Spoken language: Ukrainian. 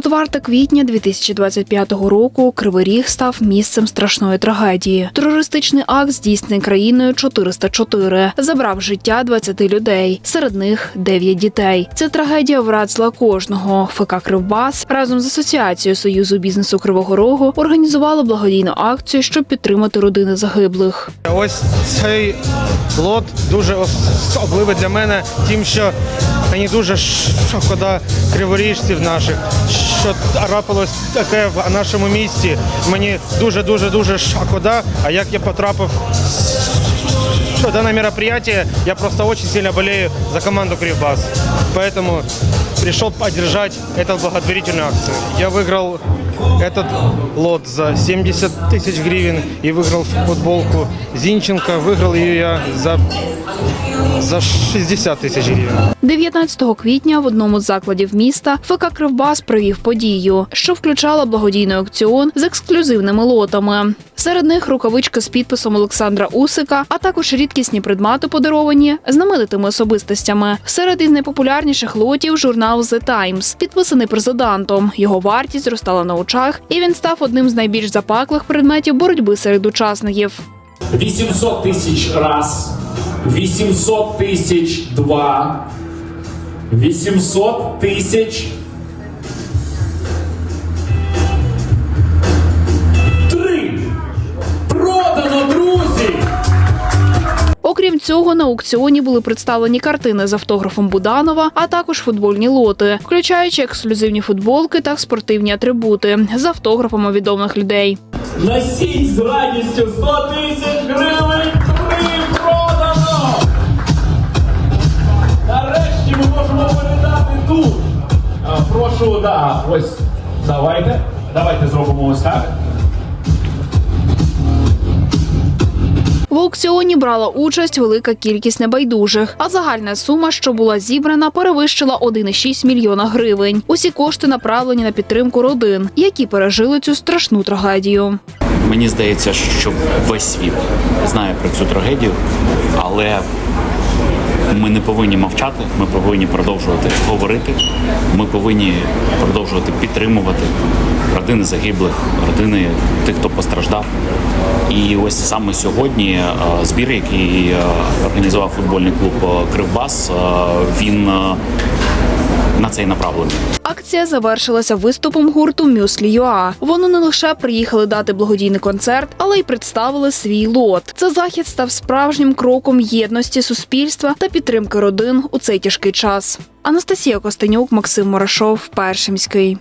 4 квітня 2025 року Кривий Ріг став місцем страшної трагедії. Терористичний акт здійснений країною 404. Забрав життя 20 людей, серед них 9 дітей. Ця трагедія вразила кожного. ФК Кривбас разом з асоціацією союзу бізнесу Кривого Рогу організувало благодійну акцію, щоб підтримати родини загиблих. Ось цей лот дуже особливий для мене, тим, що мені дуже шкода криворіжців наших, що трапилось таке в нашому місті. Мені дуже дуже дуже шкода. А як я потрапив в дане мероприятие, я просто очень сильно болею за команду Кривбас. Поэтому пришел поддержать эту благотворительную акцию. Я выиграл этот лот за 70 тысяч гривен и выиграл футболку Зинченко. Выиграл ее я за, за 60 тысяч гривен. 19 квітня в одному з закладів міста ФК Кривбас провів подію, що включала благодійний аукціон з ексклюзивними лотами. Серед них рукавичка з підписом Олександра Усика, а також рідкісні предмети, подаровані знаменитими особистостями. Серед із найпопулярніших лотів журнал The Times, підписаний президентом. Його вартість зростала на очах, і він став одним з найбільш запаклих предметів боротьби серед учасників. 800 тисяч раз, 800 тисяч два, 800 тисяч Окрім цього, на аукціоні були представлені картини з автографом Буданова, а також футбольні лоти, включаючи ексклюзивні футболки та спортивні атрибути з автографами відомих людей. Носіть з радістю 100 тисяч гривень продано! Нарешті ми можемо передати тут. Прошу, да, ось давайте. Давайте зробимо ось так. В аукціоні брала участь велика кількість небайдужих, а загальна сума, що була зібрана, перевищила 1,6 мільйона гривень. Усі кошти направлені на підтримку родин, які пережили цю страшну трагедію. Мені здається, що весь світ знає про цю трагедію, але ми не повинні мовчати. Ми повинні продовжувати говорити. Ми повинні продовжувати підтримувати родини загиблих, родини тих, хто постраждав. І ось саме сьогодні е, збір, який е, організував футбольний клуб е, Кривбас, він на це й направлений. Акція завершилася виступом гурту Мюслі ЮА. Вони не лише приїхали дати благодійний концерт, але й представили свій лот. Це захід став справжнім кроком єдності суспільства та підтримки родин у цей тяжкий час. Анастасія Костенюк, Максим Морошов, Першимський.